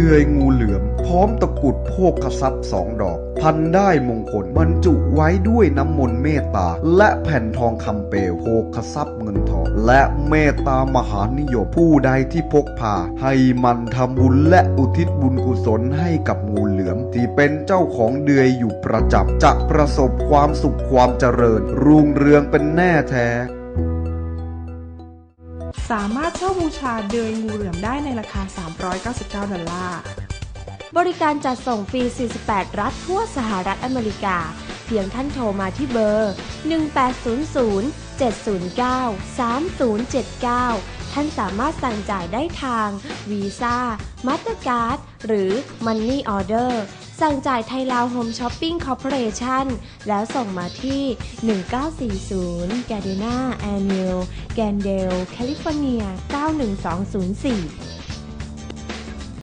เดือยงูเหลือม พร้อมตะกุดโภคทรัพย์สองดอก พันได้มงคลบรรจุไว้ด้วยน้ำมนต์เมตตา และแผ่นทองคำเปลวโภคทรัพย์เงินทอง และเมตตามหานิยมผู้ใดที่พกพา ให้มันทำบุญและอุทิศบุญกุศลให้กับงูเหลือม ที่เป็นเจ้าของเดือยอยู่ประจำจะประสบความสุขความเจริญ รุ่งเรืองเป็นแน่แท้ สามารถเช่าบูชาเดยงูเหลือมได้ในราคา 399 ดอลลาร์ บริการจัดส่งฟรี 48 รัฐทั่วสหรัฐอเมริกา เพียงท่านโทรมาที่เบอร์ 1800 709 3079 ท่านสามารถสั่งจ่ายได้ทางวีซ่ามาสเตอร์การ์ดหรือ Money Order สั่งจ่ายไทยลาวโฮมช้อปปิ้งคอร์ปอเรชั่นแล้วส่งมาที่ 1940 g a r d e n a Avenue แกนเดล แคลิฟอร์เนีย 91204